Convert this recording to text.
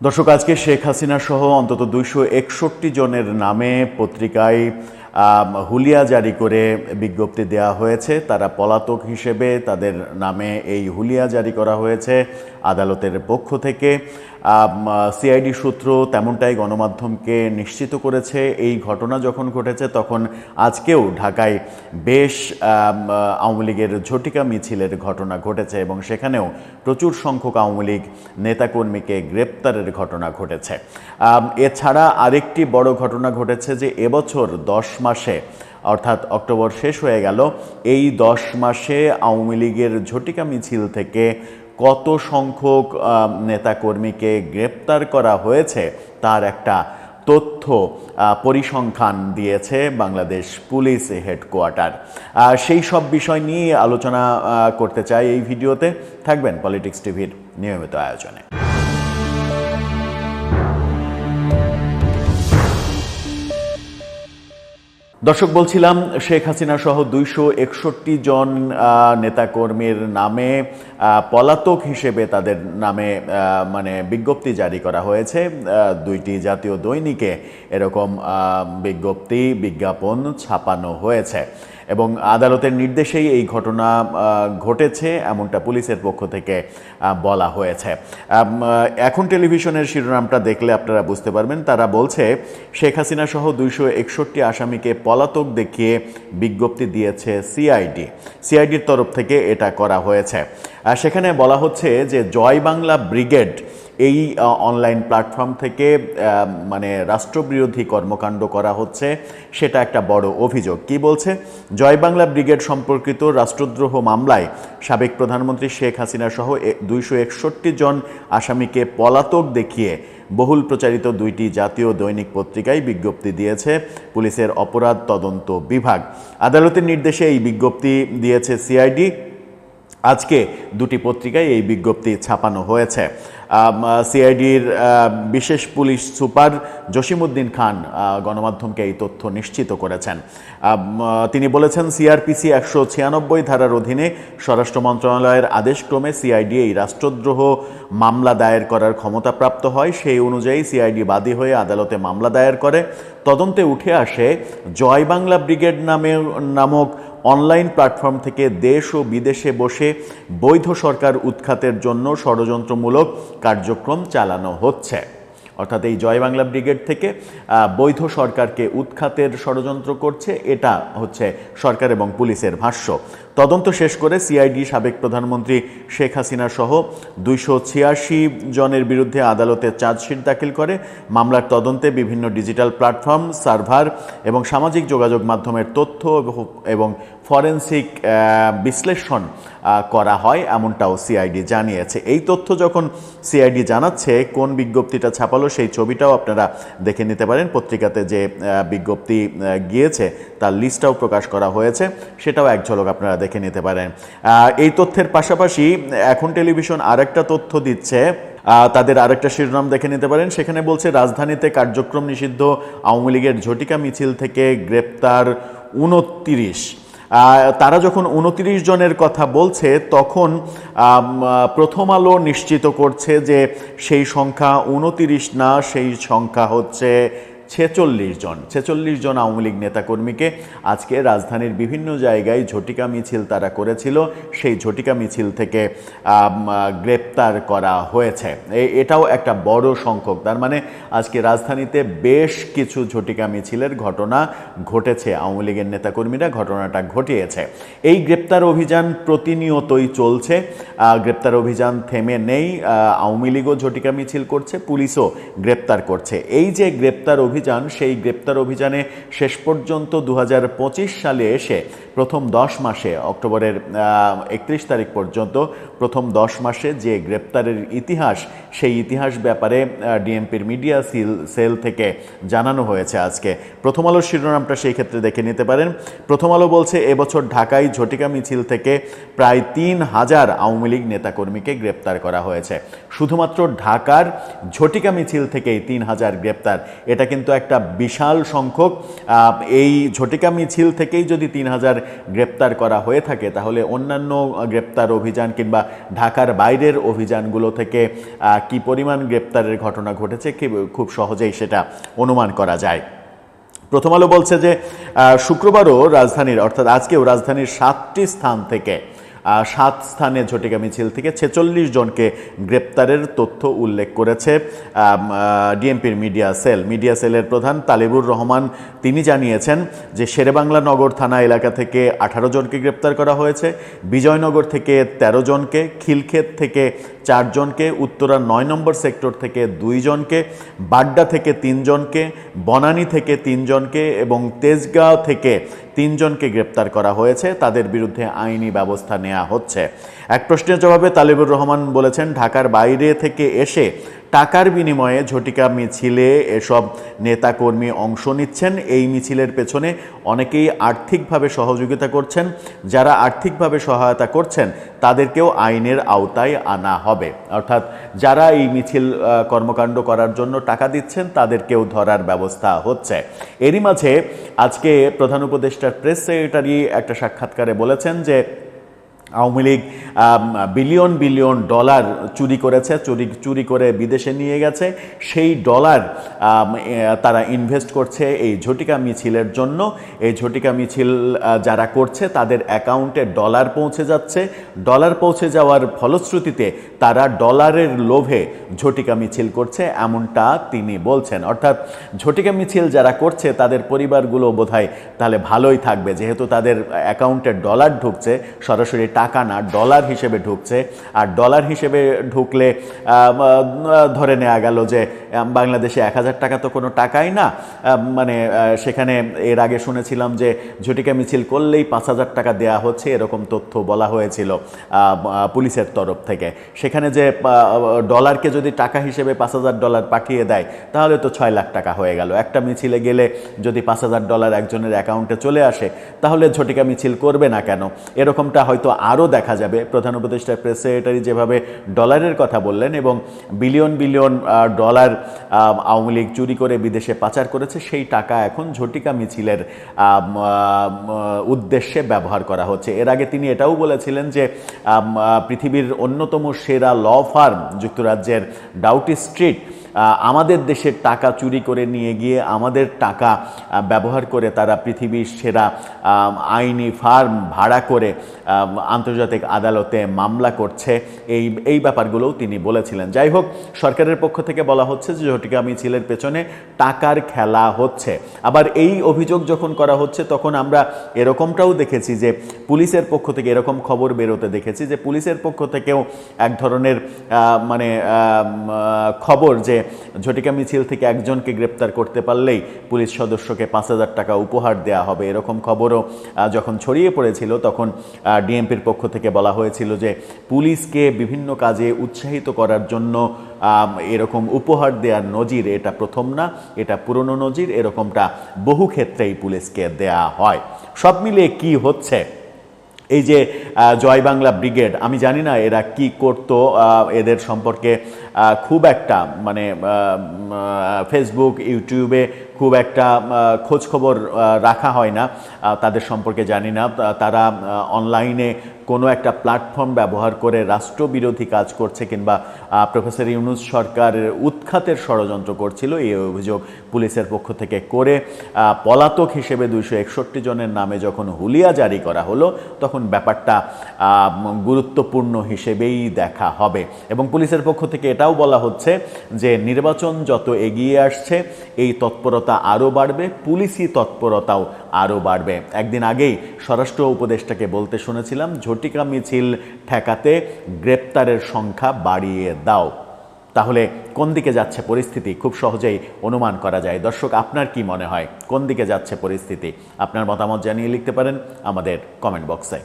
দর্শক আজকে শেখ হাসিনা সহ অন্তত দুইশো একষট্টি জনের নামে পত্রিকায় হুলিয়া জারি করে বিজ্ঞপ্তি দেওয়া হয়েছে। তারা পলাতক হিসেবে তাদের নামে এই হুলিয়া জারি করা হয়েছে আদালতের পক্ষ থেকে। সিআইডি সূত্র তেমনটাই গণমাধ্যমকে নিশ্চিত করেছে। এই ঘটনা যখন ঘটেছে, তখন আজকেও ঢাকায় বেশ আওয়ামী লীগের ঝটিকা মিছিলের ঘটনা ঘটেছে এবং সেখানেও প্রচুর সংখ্যক আওয়ামী লীগ নেতাকর্মীকে গ্রেপ্তারের ঘটনা ঘটেছে। এছাড়া আরেকটি বড় ঘটনা ঘটেছে যে এবছর দশ মাসে, অর্থাৎ অক্টোবর শেষ হয়ে গেল, এই দশ মাসে আওয়ামী লীগের ঝটিকা মিছিল থেকে কত সংখ্যক নেতাকর্মীকে গ্রেপ্তার করা হয়েছে তার একটা তথ্য পরিসংখ্যান দিয়েছে বাংলাদেশ পুলিশ হেডকোয়ার্টার। সেই সব বিষয় নিয়ে আলোচনা করতে চাই এই ভিডিওতে। থাকবেন পলিটিক্স টিভির নিয়মিত আয়োজনে। দর্শক, বলছিলাম, শেখ হাসিনা সহ দুইশো একষট্টি জন নেতাকর্মীর নামে পলাতক হিসেবে তাদের নামে মানে বিজ্ঞপ্তি জারি করা হয়েছে। দুইটি জাতীয় দৈনিকে এরকম বিজ্ঞপ্তি, বিজ্ঞাপন ছাপানো হয়েছে। এবং আদালতের নির্দেশেই এই ঘটনা ঘটেছে, এমনটা পুলিশের পক্ষ থেকে বলা হয়েছে। এখন টেলিভিশনের শিরোনামটা দেখলে আপনারা বুঝতে পারবেন। তারা বলছে, শেখ হাসিনা সহ দুইশো একষট্টি আসামিকে পলাতক দেখিয়ে বিজ্ঞপ্তি দিয়েছে সিআইডি। সিআইডির তরফ থেকে এটা করা হয়েছে। সেখানে বলা হচ্ছে যে জয় বাংলা ব্রিগেড এই অনলাইন প্ল্যাটফর্ম থেকে মানে রাষ্ট্রবিরোধী কর্মকাণ্ড করা হচ্ছে, সেটা একটা বড় অভিযোগ। কি বলছে? জয় বাংলা ব্রিগেড সম্পর্কিত রাষ্ট্রদ্রোহ মামলায় সাবেক প্রধানমন্ত্রী শেখ হাসিনা সহ দুইশো একষট্টি জন আসামিকে পলাতক দেখিয়ে বহুল প্রচারিত দুইটি জাতীয় দৈনিক পত্রিকায় বিজ্ঞপ্তি দিয়েছে পুলিশের অপরাধ তদন্ত বিভাগ। আদালতের নির্দেশে এই বিজ্ঞপ্তি দিয়েছে সিআইডি। আজকে দুটি পত্রিকায় এই বিজ্ঞপ্তি ছাপানো হয়েছে। সিআইডির বিশেষ পুলিশ সুপার জসিমউদ্দিন খান গণমাধ্যমকে এই তথ্য নিশ্চিত করেছেন। তিনি বলেছেন, সিআরপিসি একশো ছিয়ানব্বই ধারার অধীনে স্বরাষ্ট্র মন্ত্রণালয়ের আদেশক্রমে সিআইডি এই রাষ্ট্রদ্রোহ মামলা দায়ের করার ক্ষমতাপ্রাপ্ত হয়। সেই অনুযায়ী সিআইডি বাদী হয়ে আদালতে মামলা দায়ের করে। তদন্তে উঠে আসে, জয় বাংলা ব্রিগেড নামে নামক অনলাইন প্ল্যাটফর্ম থেকে দেশ ও বিদেশে বসে বৈধ সরকার উৎখাতের জন্য ষড়যন্ত্রমূলক কার্যক্রম চালানো হচ্ছে। অর্থাৎ এই জয় বাংলা ব্রিগেড থেকে বৈধ সরকারকে উৎখাতের ষড়যন্ত্র করছে, এটা হচ্ছে সরকার এবং পুলিশের ভাষ্য। তদন্ত শেষ করে সিআইডি সাবেক প্রধানমন্ত্রী শেখ হাসিনা সহ দুইশো ছিয়াশি জনের বিরুদ্ধে আদালতে চার্জশিট দাখিল করে। মামলার তদন্তে বিভিন্ন ডিজিটাল প্ল্যাটফর্ম, সার্ভার এবং সামাজিক যোগাযোগ মাধ্যমের তথ্য এবং ফরেন্সিক বিশ্লেষণ করা হয় এমনটাও সিআইডি জানিয়েছে। এই তথ্য যখন সিআইডি জানাচ্ছে, কোন বিজ্ঞপ্তিটা ছাপালো সেই ছবিটাও আপনারা দেখে নিতে পারেন। পত্রিকাতে যে বিজ্ঞপ্তি গিয়েছে, তার লিস্টটাও প্রকাশ করা হয়েছে। সেটাও এক ঝলক আপনারা দেখে নিতে পারেন। এই তথ্যের পাশাপাশি এখন টেলিভিশন আরেকটা তথ্য দিচ্ছে তাদের আরেকটা শিরোনাম দেখে নিতে পারেন। সেখানে বলছে, রাজধানীতে কার্যক্রম নিষিদ্ধ, আওয়ামী লীগের ঝটিকা মিছিল থেকে গ্রেপ্তার উনত্রিশ। তারা যখন উনত্রিশ জনের কথা বলছে, তখন প্রথম আলো নিশ্চিত করছে যে সেই সংখ্যা উনত্রিশ না, সেই সংখ্যা হচ্ছে ছেচল্লিশ জন ছেচল্লিশ জন আওয়ামী লীগ নেতাকর্মীকে আজকে রাজধানীর বিভিন্ন জায়গায় ঝটিকা মিছিল তারা করেছিল। সেই ঝটিকা মিছিল থেকে গ্রেপ্তার করা হয়েছে। এটাও একটা বড় সংখ্যক। তার মানে আজকে রাজধানীতে বেশ কিছু ঝটিকা মিছিলের ঘটনা ঘটেছে। আওয়ামী লীগের নেতাকর্মীরা ঘটনাটা ঘটিয়েছে। এই গ্রেপ্তার অভিযান প্রতিনিয়তই চলছে। গ্রেপ্তার অভিযান থেমে নেই। আওয়ামী লীগও ঝটিকা মিছিল করছে, পুলিশও গ্রেপ্তার করছে। এই যে গ্রেপ্তার অভিযান সেই গ্রেপ্তার অভিযানে শেষ পর্যন্ত দু হাজার পঁচিশ সালে এসে প্রথম দশ মাসে, অক্টোবরের একত্রিশ তারিখ পর্যন্ত প্রথম দশ মাসে যে গ্রেপ্তারের ইতিহাস, সেই ইতিহাস ব্যাপারে ডিএমপির মিডিয়া সিল, সেল থেকে জানানো হয়েছে আজকে। প্রথম আলোর শিরোনামটা সেই ক্ষেত্রে দেখে নিতে পারেন। প্রথম আলো বলছে, এবছর ঢাকায় ঝটিকা মিছিল থেকে প্রায় তিন হাজার আওয়ামী লীগ নেতাকর্মীকে গ্রেপ্তার করা হয়েছে। শুধুমাত্র ঢাকার ঝটিকা মিছিল থেকেই তিন হাজার গ্রেপ্তার। এটা কিন্তু তো একটা বিশাল সংখ্যক এই ঝটিকা মিছিল থেকেই যদি তিন হাজার গ্রেপ্তার করা হয়ে থাকে, তাহলে অন্যান্য গ্রেপ্তার অভিযান কিংবা ঢাকার বাইরের অভিযানগুলো থেকে কি পরিমাণ গ্রেপ্তারের ঘটনা ঘটেছে খুব সহজেই সেটা অনুমান করা যায়। প্রথম আলো বলছে যে শুক্রবারও রাজধানীর, অর্থাৎ আজকেও রাজধানীর সাতটি স্থান থেকে সাত স্থানে ঝটিকা মিছিল থেকে ছেচল্লিশ জনকে গ্রেপ্তারের তথ্য উল্লেখ করেছে ডিএমপির মিডিয়া সেল। মিডিয়া সেলের প্রধান তালেবুর রহমান তিনি জানিয়েছেন যে শেরেবাংলা নগর থানা এলাকা থেকে আঠারো জনকে গ্রেপ্তার করা হয়েছে, বিজয়নগর থেকে ১৩ জনকে, খিলক্ষেত থেকে চারজনকে উত্তরা নয় নম্বর সেক্টর থেকে দুইজনকে বাড্ডা থেকে তিনজনকে বনানী থেকে তিনজনকে এবং তেজগাঁও থেকে তিনজনকে গ্রেপ্তার করা হয়েছে। তাদের বিরুদ্ধে আইনি ব্যবস্থা নেওয়া হচ্ছে। এক প্রশ্নের জবাবে তালিবুর রহমান বলেছেন, ঢাকার বাইরে থেকে এসে টাকার বিনিময়ে ঝটিকা মিছিলে এসব নেতাকর্মী অংশ নিচ্ছেন। এই মিছিলের পেছনে অনেকেই আর্থিকভাবে সহযোগিতা করছেন। যারা আর্থিকভাবে সহায়তা করছেন, তাদেরকেও আইনের আওতায় আনা হবে। অর্থাৎ যারা এই মিছিল কর্মকাণ্ড করার জন্য টাকা দিচ্ছেন, তাদেরকেও ধরার ব্যবস্থা হচ্ছে। এরই মাঝে আজকে প্রধান উপদেষ্টার প্রেস সেক্রেটারি একটা সাক্ষাৎকারে বলেছেন যে Awami League billion billion dollar চুরি করেছে, চুরি চুরি করে বিদেশে নিয়ে গেছে। সেই ডলার তারা ইনভেস্ট করছে এই ঝটিকা মিছিলের জন্য। এই ঝটিকা মিছিল যারা করছে, তাদের অ্যাকাউন্টে ডলার পৌঁছে যাচ্ছে। ডলার পৌঁছে যাওয়ার ফলশ্রুতিতে তারা ডলারের লোভে ঝটিকা মিছিল করছে, এমনটা তিনি বলছেন। অর্থাৎ ঝটিকা মিছিল যারা করছে, তাদের পরিবারগুলো বোধহয় তাহলে ভালোই থাকবে। যেহেতু তাদের অ্যাকাউন্টে ডলার ঢুকছে, সরাসরি টাকা না ডলার হিসেবে ঢুকছে। আর ডলার হিসেবে ঢুকলে ধরে নেওয়া গেল যে বাংলাদেশে এক হাজার টাকা তো কোনো টাকাই না। মানে সেখানে এর আগে শুনেছিলাম যে, ঝটিকা মিছিল করলেই পাঁচ হাজার টাকা দেয়া হচ্ছে, এরকম তথ্য বলা হয়েছিল পুলিশের তরফ থেকে। সেখানে যে ডলারকে যদি টাকা হিসেবে পাঁচ হাজার ডলার পাঠিয়ে দেয়, তাহলে তো ছয় লাখ টাকা হয়ে গেল। একটা মিছিলে গেলে যদি পাঁচ হাজার ডলার একজনের অ্যাকাউন্টে চলে আসে, তাহলে ঝটিকা মিছিল করবে না কেন? এরকমটা হয়তো আরও দেখা যাবে। প্রধান উপদেষ্টা, প্রেস সেক্রেটারি যেভাবে ডলারের কথা বললেন এবং billion billion dollar Awami League চুরি করে বিদেশে পাচার করেছে, সেই টাকা এখন ঝটিকা মিছিলের উদ্দেশ্যে ব্যবহার করা হচ্ছে। এর আগে তিনি এটাও বলেছিলেন যে পৃথিবীর অন্যতম সেরা ল ফার্ম, যুক্তরাজ্যের ডাউটি স্ট্রিট আমাদের দেশের টাকা চুরি করে নিয়ে গিয়ে আমাদের টাকা ব্যবহার করে তারা পৃথিবীর সেরা আইনি ফার্ম ভাড়া করে আন্তর্জাতিক আদালতে মামলা করছে। এই এই ব্যাপারগুলোও তিনি বলেছিলেন। যাই হোক, সরকারের পক্ষ থেকে বলা হচ্ছে যে ঝটিকা মিছিলের পেছনে টাকার খেলা হচ্ছে। আবার এই অভিযোগ যখন করা হচ্ছে, তখন আমরা এরকমটাও দেখেছি যে পুলিশের পক্ষ থেকে এরকম খবর বেরোতে দেখেছি যে পুলিশের পক্ষ থেকেও এক ধরনের মানে খবর যে ঝটিকা মিছিল থেকে একজনকে গ্রেপ্তার করতে পারলেই পুলিশ সদস্যকে পাঁচ হাজার টাকা উপহার দেওয়া হবে। এরকম খবরও যখন ছড়িয়ে পড়েছিল, তখন ডিএমপির পক্ষ থেকে বলা হয়েছিল যে পুলিশকে বিভিন্ন কাজে উৎসাহিত করার জন্য এরকম উপহার দেওয়ার নজির এটা প্রথম না, এটা পুরনো নজির। এরকমটা বহু ক্ষেত্রেই পুলিশকে দেয়া হয়। সব মিলিয়ে কি হচ্ছে? এই যে জয় বাংলা ব্রিগেড, আমি জানি না এরা কি করতো এদের সম্পর্কে খুব একটা মানে ফেসবুক ইউটিউবে খুব একটা আহ, খোঁজ খবর রাখা হয় না তাদের সম্পর্কে জানি না। তারা অনলাইনে কোনো একটা প্ল্যাটফর্ম ব্যবহার করে রাষ্ট্রবিরোধী কাজ করছে কিংবা প্রফেসর ইউনুস সরকারের উৎখাতের ষড়যন্ত্র করছিল এই অভিযোগ পুলিশের পক্ষ থেকে করে পলাতক হিসেবে দুইশো একষট্টি জনের নামে যখন হুলিয়া জারি করা হলো তখন ব্যাপারটা গুরুত্বপূর্ণ হিসেবেই দেখা হবে। এবং পুলিশের পক্ষ থেকে এটাও বলা হচ্ছে যে নির্বাচন যত এগিয়ে আসছে এই তৎপরতা আরও বাড়বে, পুলিশি তৎপরতাও আরও বাড়বে। একদিন আগেই স্বরাষ্ট্র উপদেষ্টাকে বলতে শুনেছিলাম, ঝটিকা মিছিল ঠেকাতে গ্রেপ্তারের সংখ্যা বাড়িয়ে দাও। তাহলে কোন দিকে যাচ্ছে পরিস্থিতি? খুব সহজেই অনুমান করা যায়। দর্শক, আপনার কি মনে হয়? কোন দিকে যাচ্ছে পরিস্থিতি? আপনার মতামত জানিয়ে লিখতে পারেন আমাদের কমেন্ট বক্সে।